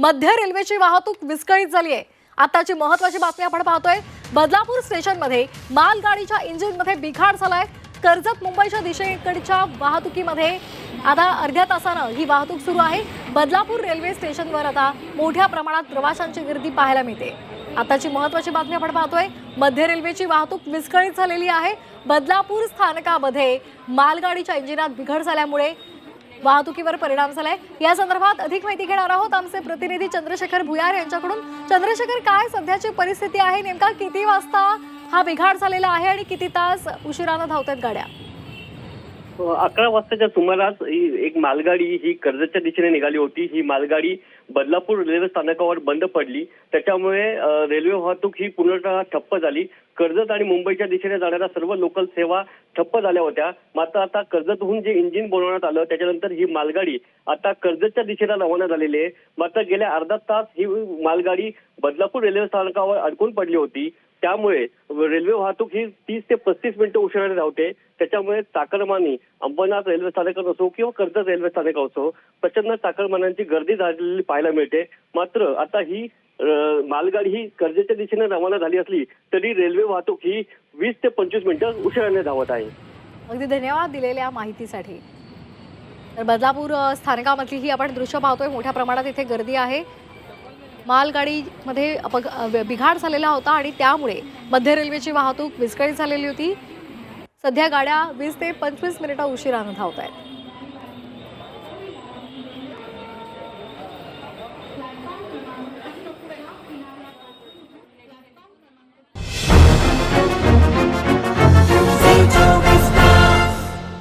मध्य रेल्वेची वाहतूक विस्कळीत झाली आहे. आताची महत्वाची बातमी आपण पाहतोय. बदलापूर स्टेशनमध्ये मालगाडीच्या इंजिनमध्ये बिघाड झालाय. कर्जत मुंबईच्या दिशेकडच्या वाहतुकीमध्ये आता अर्ध्या तासानं ही वाहतूक सुरू आहे. बदलापूर रेल्वे स्टेशनवर आता मोठ्या प्रमाणात प्रवाशांची गर्दी पाहायला मिळते. आताची महत्वाची बातमी आपण पाहतोय. मध्य रेल्वेची वाहतूक विस्कळीत झालेली आहे. बदलापूर स्थानकामध्ये मालगाडीच्या इंजिनात बिघड झाल्यामुळे वाहतुकीवर परिणाम झालाय. या संदर्भात अधिक माहिती घेणार आहोत आमचे प्रतिनिधी चंद्रशेखर भुयार यांच्याकडून. चंद्रशेखर काय सध्याची परिस्थिती आहे? नेमका किती वाजता हा बिघाड झालेला आहे आणि किती तास उशिरानं धावतात गाड्या? अकरा वाजताच्या सुमारास ही एक मालगाडी ही कर्जतच्या दिशेने निघाली होती ही मालगाडी बदलापूर रेल्वे स्थानकावर बंद पडली त्याच्यामुळे रेल्वे वाहतूक ही पूर्णतः ठप्प झाली. कर्जत आणि मुंबईच्या दिशेने जाणाऱ्या सर्व लोकल सेवा ठप्प झाल्या होत्या. मात्र आता कर्जतहून जे इंजिन बनवण्यात आलं त्याच्यानंतर ही मालगाडी आता कर्जतच्या दिशेला रवाना झालेली आहे. मात्र गेल्या अर्धा तास ही मालगाडी बदलापूर रेल्वे स्थानकावर अडकून पडली होती. त्यामुळे रेल्वे वाहतूक ही तीस ते पस्तीस मिनिटं उशिराने धावते. त्याच्यामुळे चाकरमानी अंबरनाथ रेल्वे स्थानकात असो किंवा कर्जत रेल्वे स्थानकात असो प्रचंड चाकरमान्यांची गर्दी झालेली पाहायला मिळते. मात्र आता ही मालगाडी ही कर्जतच्या दिशेने रवाना झाली असली तरी रेल्वे वाहतूक ही वीस ते पंचवीस मिनिटं उशिराने धावत आहे. अगदी धन्यवाद दिलेल्या माहितीसाठी. तर बदलापूर स्थानकामधली ही आपण दृश्य पाहतोय. मोठ्या प्रमाणात इथे गर्दी आहे. मालगाडीमध्ये अपघ बिघाड झालेला होता आणि त्यामुळे मध्य रेल्वेची वाहतूक विस्कळीत झालेली होती. सध्या गाड्या वीस ते पंचवीस मिनिटं उशिरानं धावत आहेत